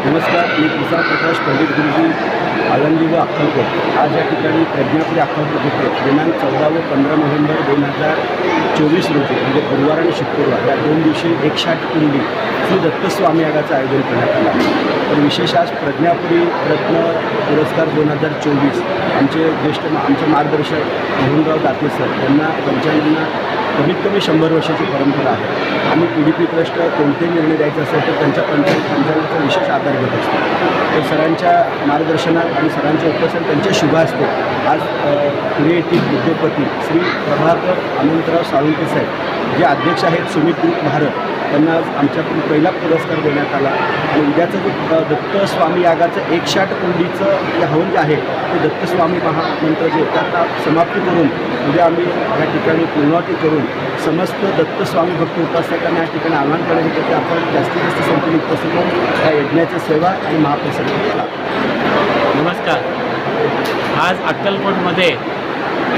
मी प्रसाद प्रकाश पंडित गुरुजी आळंदी व अक्कलकोट. आज या ठिकाणी प्रज्ञापुरी अक्कलकोट येथे दिनांक चौदा व पंधरा नोव्हेंबर दोन हजार चोवीस रोजी म्हणजे गुरुवार आणि शुक्रवार या दोन दिवशी एकशाठ कुंडी श्री दत्तस्वामी यागाचं आयोजन करण्यात आलं आहे. तर विशेष आज प्रज्ञापुरी रत्न पुरस्कार दोन हजार चोवीस आमचे ज्येष्ठ आमचे मार्गदर्शक मोहनराव दाते सर यांना पंचांना कमीत कमी शंभर वर्षाची परंपरा आहे. आम्ही पी डी पी ट्रस्ट कोणतेही निर्णय द्यायचा असेल तर त्यांच्या पंचायत पंचायतीचा विशेष आधार घेत असतो. तर सरांच्या मार्गदर्शनात आणि सरांच्या उपस्थित त्यांच्या शुभ असते आज क्रिएटिव्ह उद्योगपती श्री प्रभाकर अनंतराव साळुंके साहेब जे अध्यक्ष आहेत सुमित ग्रुप भारत त्यांना आमच्याकडून पहिला पुरस्कार देण्यात आला. आणि उद्याचं जे दत्त दत्तस्वामी यागाचं एकशाट कुंडीचं जे हवन जे आहे ते दत्तस्वामी महामंत्र जे त्याचा समाप्ती करून उद्या आम्ही या ठिकाणी पूर्णावती करून समस्त दत्तस्वामी भक्त उपासकांना या ठिकाणी आवाहन करण्यासाठी की आपण जास्तीत जास्त संख्येने उपस्थित होऊन या यज्ञाच्या सेवा आणि महाप्रसाद केला नमस्कार. आज अक्कलकोटमध्ये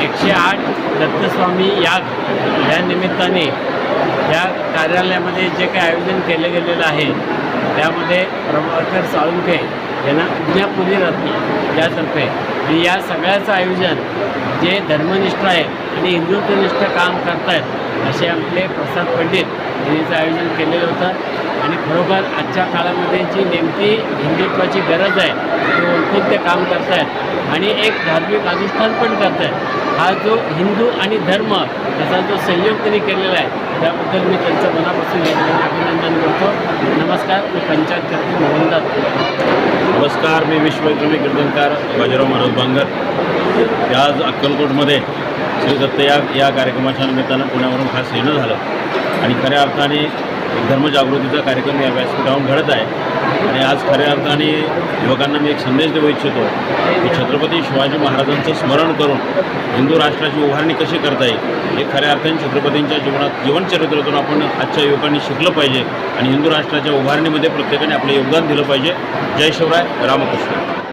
एकशे आठ दत्तस्वामी याग या निमित्ताने या कार्यालयामध्ये जे काही आयोजन केलं गेलेलं आहे त्यामध्ये प्रभाकर साळुंखे यांना विज्ञापुरी रत्न यातर्फे. आणि या सगळ्याचं आयोजन जे धर्मनिष्ठ आहेत आणि हिंदुत्वनिष्ठ काम करतायत असे आपले प्रसाद पंडित यांचं आयोजन केलेलं होतं. आणि खरोखर आजच्या काळामध्ये जी नेमकी हिंदुत्वाची गरज आहे ते ओळखून ते काम करतायत आणि एक धार्मिक अनुष्ठान पण करतायत. हा जो हिंदू आणि धर्म त्याचा जो संयोग त्यांनी केलेला आहे त्याबद्दल मी त्यांचं मनापासून या ठिकाणी अभिनंदन करतो. नमस्कार मी पंचायत करते मोहनदास. नमस्कार मी विश्वविक्रमी कीर्तनकार बाजीराव मनोज बांगर. आज अक्कलकोटमध्ये श्री दत्त या कार्यक्रमाच्या निमित्तानं पुण्यावरून खास येणं झालं. आणि खऱ्या अर्थाने धर्मजागृतीचा कार्यक्रम या व्यासपीठावरून घडत आहे. आणि आज खऱ्या अर्थाने युवकांना मी एक संदेश देऊ इच्छितो की छत्रपती शिवाजी महाराजांचं स्मरण करून हिंदू राष्ट्राची उभारणी कशी करता येईल हे खऱ्या अर्थाने छत्रपतींच्या जीवनात जीवनचरित्रातून आपण आजच्या युवकांनी शिकलं पाहिजे आणि हिंदू राष्ट्राच्या उभारणीमध्ये प्रत्येकाने आपलं योगदान दिलं पाहिजे. जय शिवराय रामकृष्ण.